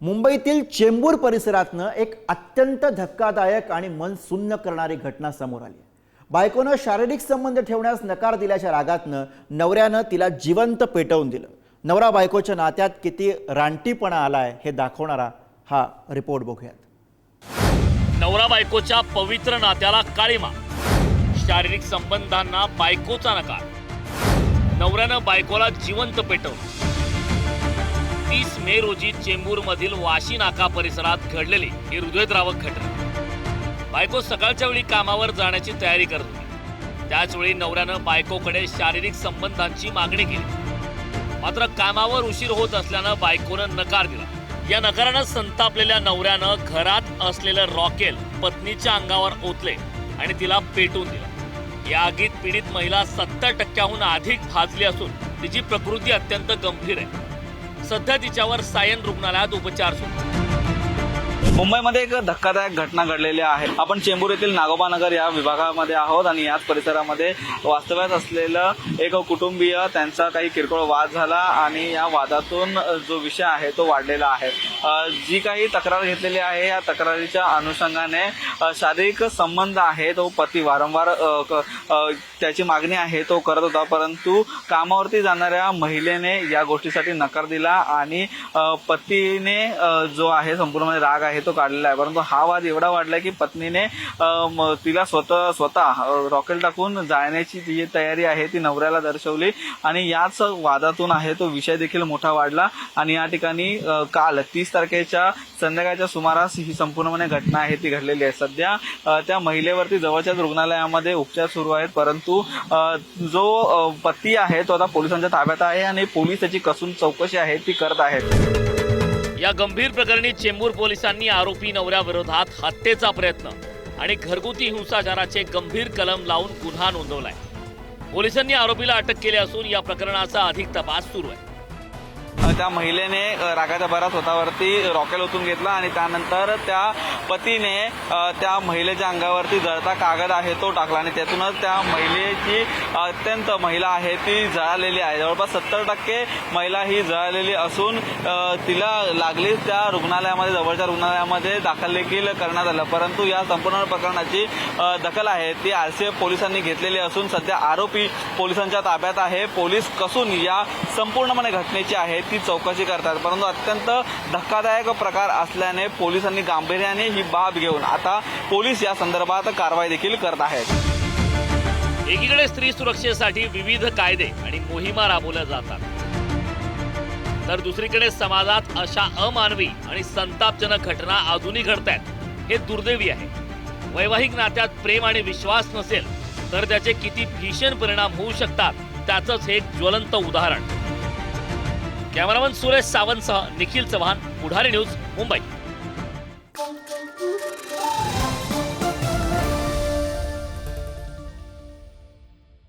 मुंबईतील चेंबूर परिसरातनं एक अत्यंत धक्कादायक आणि मन सुन्न करणारी घटना समोर आली. बायकोनं शारीरिक संबंध ठेवण्यास नकार दिल्याच्या रागातनं नवऱ्यानं तिला जिवंत पेटवून दिलं. नवरा बायकोच्या नात्यात किती रानटीपणा आलाय हे दाखवणारा हा रिपोर्ट बघूयात. नवरा बायकोच्या पवित्र नात्याला काळीमा. शारीरिक संबंधांना बायकोचा नकार. नवऱ्यानं बायकोला जिवंत पेटवलं. तीस मे रोजी चेंबूर मधील वाशी नाका परिसरात घडलेली ही हृदयद्रावक घटना. बायको सकाळच्या वेळी कामावर जाण्याची तयारी करत होती. त्याचवेळी नवऱ्यानं बायकोकडे शारीरिक संबंधांची मागणी केली. मात्र कामावर उशीर होत असल्यानं बायकोनं नकार दिला. या नकारानं संतापलेल्या नवऱ्यानं घरात असलेलं रॉकेल पत्नीच्या अंगावर ओतले आणि तिला पेटून दिलं. या आगीत पीडित महिला सत्तर टक्क्याहून अधिक भाजली असून तिची प्रकृती अत्यंत गंभीर आहे. सध्या तिच्यावर सायन रुग्णालयात उपचार सुरू. मुंबईमध्ये एक धक्कादायक घटना घडलेली आहे. आपण चेंबूर येथील नागोबा नगर या विभागामध्ये आहोत आणि याच परिसरामध्ये वास्तव्यात असलेलं एक कुटुंबीय त्यांचा काही किरकोळ वाद झाला आणि या वादातून जो विषय आहे तो वाढलेला आहे. जी काही तक्रार घेतलेली आहे या तक्रारीच्या अनुषंगाने शारीरिक संबंध आहे तो पती वारंवार क- त्याची मागणी आहे तो करत होता. परंतु कामावरती जाणाऱ्या महिलेने या गोष्टीसाठी नकार दिला आणि पतीने जो आहे संपूर्णपणे राग आहे तो काढलेला आहे. परंतु हा वाद एवढा वाढला की पत्नीने तिला स्वतः स्वतः रॉकेल टाकून जाण्याची जी तयारी आहे ती नवऱ्याला दर्शवली. आणि याच वादातून आहे तो विषय देखील मोठा वाढला. आणि या ठिकाणी काल तीस तारखेच्या संध्याकाळच्या सुमारास ही संपूर्णपणे घटना आहे ती घडलेली आहे. सध्या त्या महिलेवरती जवळच्याच रुग्णालयामध्ये उपचार सुरू आहेत. परंतु जो पती आहे तो आता पोलिसांच्या ताब्यात आहे आणि पोलीस त्याची कसून चौकशी आहे ती करत आहेत. या गंभीर प्रकरणी चेंबूर पोलिसांनी आरोपी नवऱ्याविरोधात हत्येचा प्रयत्न आणि घरगुती हिंसाचाराचे गंभीर कलम लावून गुन्हा नोंदवलाय. पोलिसांनी आरोपीला अटक केली असून या प्रकरणाचा अधिक तपास सुरू आहे. त्या महिलेने रागाच्या भरात स्वतःवरती रॉकेल ओतून घेतला आणि त्यानंतर त्या पतीने त्या महिलेच्या अंगावरती जळता कागद आहे तो टाकला आणि त्यातूनच त्या महिलेची अत्यंत महिला आहे ती जळालेली आहे. जवळपास सत्तर टक्के महिला ही जळालेली असून तिला लागलीच त्या रुग्णालयामध्ये जवळच्या रुग्णालयामध्ये दाखल देखील करण्यात आलं. परंतु या संपूर्ण प्रकरणाची दखल आहे. ती आरसीएफ पोलिसांनी घेतलेली असून सध्या आरोपी पोलिसांच्या ताब्यात आहे. पोलीस कसून या संपूर्णपणे घटनेची आहे. ती चौकशी करतात. परंतु अत्यंत धक्कादायक प्रकार असल्याने पोलिसांनी गांभीर्याने ही बाब घेऊन आता पोलीस या संदर्भात कारवाई देखील करत आहेत. एकीकडे स्त्री सुरक्षेसाठी विविध कायदे आणि मोहिमा राबवल्या जातात. तर दुसरीकडे समाजात अशा अमानवी आणि संतापजनक घटना अजूनही घडत आहेत हे दुर्दैवी आहे. वैवाहिक नात्यात प्रेम आणि विश्वास नसेल तर त्याचे किती भीषण परिणाम होऊ शकतात त्याचंच हे एक ज्वलंत उदाहरण. कॅमेरामन सुरेश सावंतसह निखिल चव्हाण पुढारी न्यूज मुंबई.